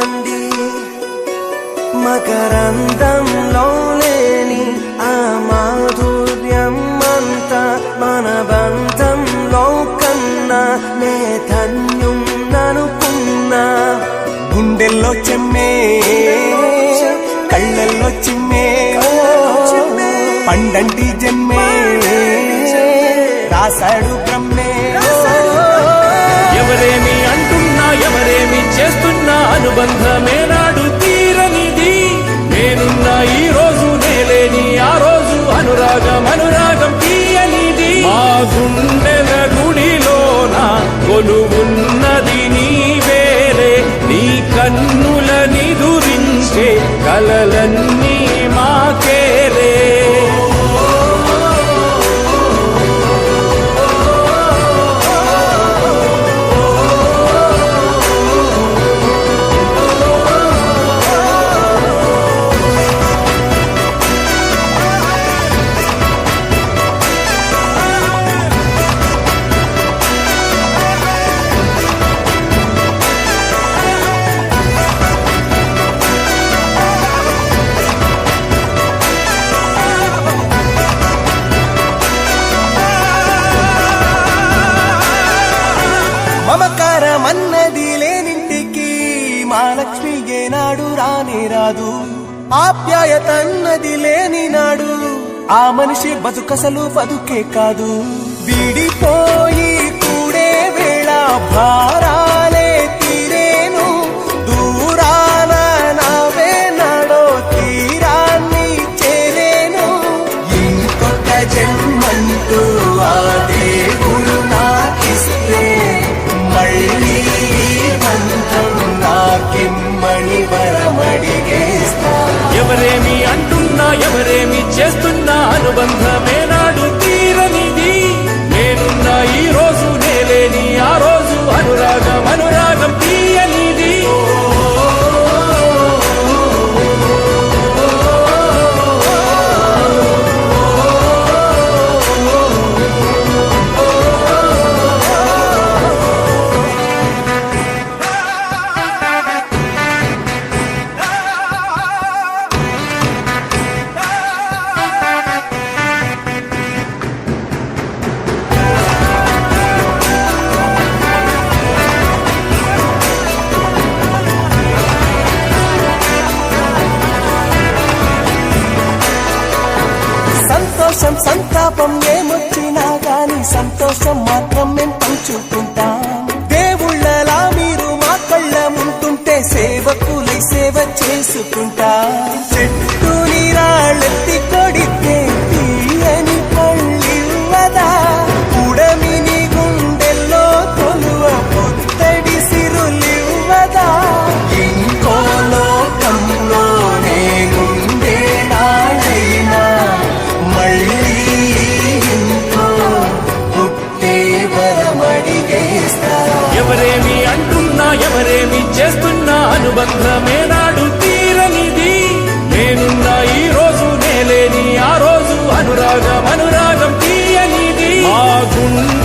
జీవించండి మకరందంలో లేని ఆ మాధుర్యం అంతా మన బంధంలో కన్నా నే ధన్యం ననుకున్నా. గుండెల్లో చెమ్మే కళ్ళల్లో చిమ్మే పండంటి జన్మే. రాశాడు నా అనుబంధమే నాడు అన్నది లేనింటికి మా లక్ష్మి ఏనాడు రానే రాదు. ఆప్యాయతన్నది లేని నాడు ఆ మనిషి బతుకసలు బతుకే కాదు. విడిపోయి కూడే వేళ భారా ఎవరేమి అంటున్నా ఎవరేమి చేస్తున్నా అనుబంధమేనాడు నాడు తీరనిది. నేనున్న ఈ రోజు నేలేని ఆ రోజు అనురాగం అనురాగం తీయనిది. మా గుండె